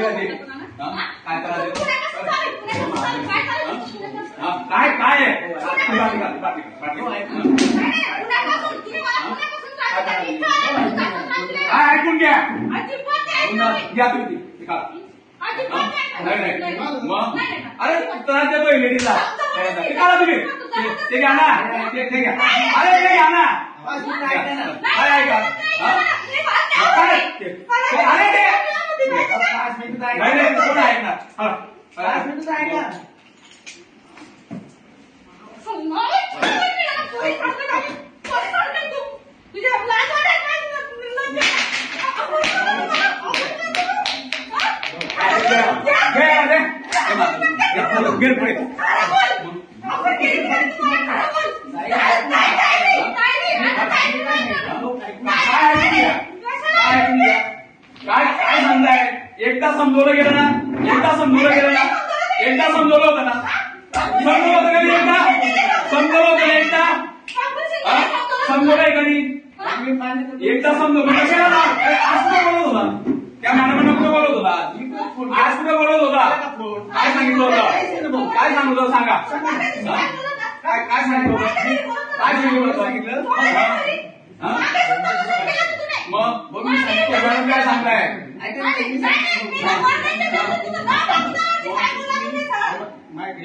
का ते? काय करायचं हा, काय काय. काय ऐकून घ्या. घ्या. तुम्ही. ती, ती अरे त्रास देतोय लेडीजला. ते काढा तुम्ही. ते- ते घ्या ना. ते ते घ्या. अरे ते घ्या ना. काय ऐका हा? काय? ते- ते- अरे ते पाच मिनिटं नाही नाही थोडं ऐक ना हा. पाच मिनिटं ऐका घे, घे. हे बघ, घे, पुढे, घे पुढे. काय ऐकून काय काय काय सांगताय एकदा समजवलं गेलं ना एकदा समजवलं गेलं ना एकदा समजवलं होतं ना समजवलं होतं कधी एकदा समजवलं होतं ना एकदा समजवलंय कधी एकदा समजवलं कशाला ना आज कुठे बोलत होता त्या मॅडमांना कुठे बोलत होता आज कुठे बोलत होता काय सांगितलं होतं काय सांगितलं होतं सांगा हा? काय काय सांगितलं काय सांगितलं सांगितलं हा? हा? मग मग मी सांगितलं मॅडम काय सांगताय आहे,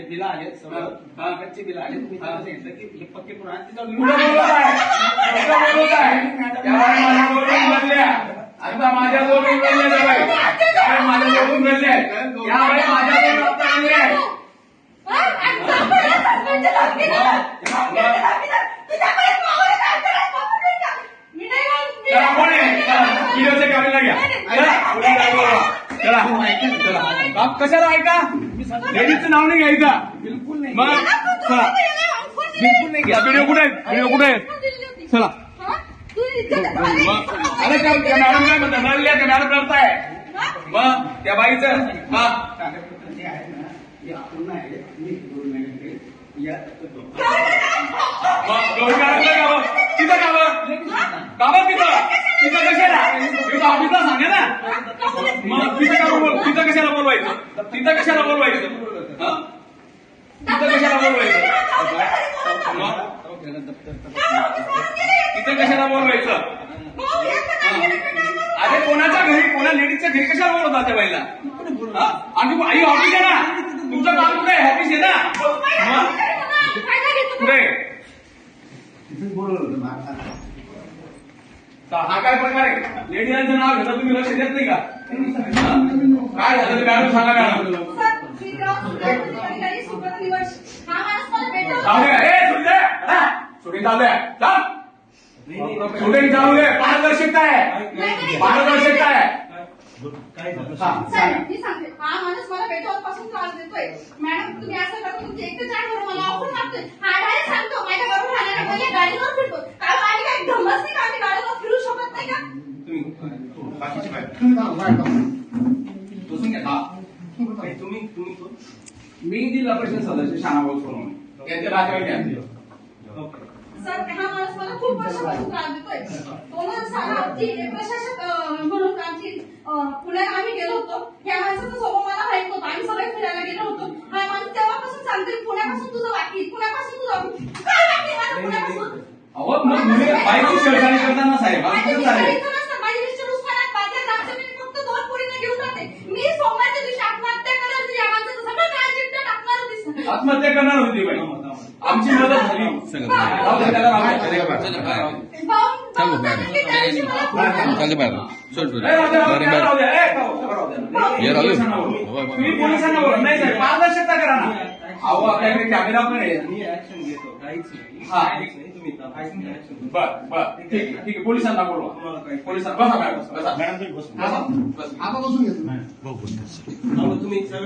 बिलं आले सगळं हा. कच्चे बिलं आले तुम्ही त्यांना सांगितलं की हे पक्के पुन्हा तिथं कुठं बोलत आहे कुठं बोलत आहे त्यावेळी माझ्या रडल्या आता माझ्या त्यावेळी माझ्या बोलून बाप कशाला ऐका लेडीजचं नाव नाही घ्यायचं बिलकुल नाही मग चला. बिलकुल नाही घ्या व्हिडिओ कुठे आहे व्हिडिओ कुठे आहे चला अरे त्या त्या मॅडम काय म्हणतात रडल्या त्या मॅडम रडताय मग त्या बाईचं हा कागदपत्र जे आहे. ना मी दोन महिन्याकडे या मग तिथं का बघ? तिथं. तिथं कशाला? तिथं ऑफिसला सांगा ना. मग तिथं का बोल तिथं कशाला बोलवायचं? तिथं कशाला बोलवायचं? तिथं कशाला बोलवायचं? तिथं कशाला बोलवायचं? अरे कोणाच्या घरी कोणा लेडीजच्या घरी कशाला बोलवतात त्या बाईला? आणि आई ऑफिस आहे ना? तुमचं काम कुठे आहे? ऑफिस आहे ना? कुठे हा? काय प्रकार आहे? लेडीजांचं नाव घेता तुम्ही लक्ष देत नाही का? काय झालं? ते मॅडम सांगा मॅडम चालू आहे ए सुटले शूटिंग चालू आहे. चल शूटिंग चालू आहे. पारदर्शकता आहे. पारदर्शकता आहे. हा, सांगा. मी सांगते. माणूस मला भेटवापासून त्रास देतोय. मॅडम तुम्ही असं करता तुमची एकच चार करून मला ऑफर मागतोय हा डायरेक्ट सांगतो. माझ्या बरोबर राहणाऱ्या महिला गाडीवर फिरतो. कारण आम्ही काय धमच नाही का आम्ही गाडीवर फिरू शकत नाही का? तुम्ही बाकीची बाई. बसून घ्या हा. तुम्ही तुम्ही कोण? मी जिल्हा परिषद सदस्य शानाभाऊ सोनवणे. यांचे नातेवाईक. सर हा माणूस मला खूप वर्षापासून त्रास देतोय. दोन हजार सहा ची प्रशासक अं, म्हणून आमची अं, पुण्यात आम्ही गेलो होतो ह्या माणसाचा स्वभाव मला माहीत होता आम्ही सगळे फिरायला गेलो होतो हा माणूस तेव्हापासून सांगतोय पुण्यापासून तुझं बाकी पुण्यापासून तुझं काय बाकी माझं पुण्यापासून अहो मग मुली बाईची शेळगाणी करताना साहेब असं कसं चालेल. आत्महत्या करणार होती. या बाई. आमची मदत झाली. मला चालते बाहेर सोड राहू. हे बोलवा. तुम्ही पोलिसांना बोला नाही साहेब पारदर्शकता करा ना. अहो आपल्याकडे कॅमेरा पण आहे. मी ऍक्शन घेतो काहीच नाही. तुम्ही ऍक्शन बर बर ठीक आहे ठीक आहे पोलिसांना बोलवा तुम्हाला काही पोलिसांना बसा मॅडम बसा मॅडम तुम्ही बसून बसा बसा. आता बसून घेतो तुम्ही सगळं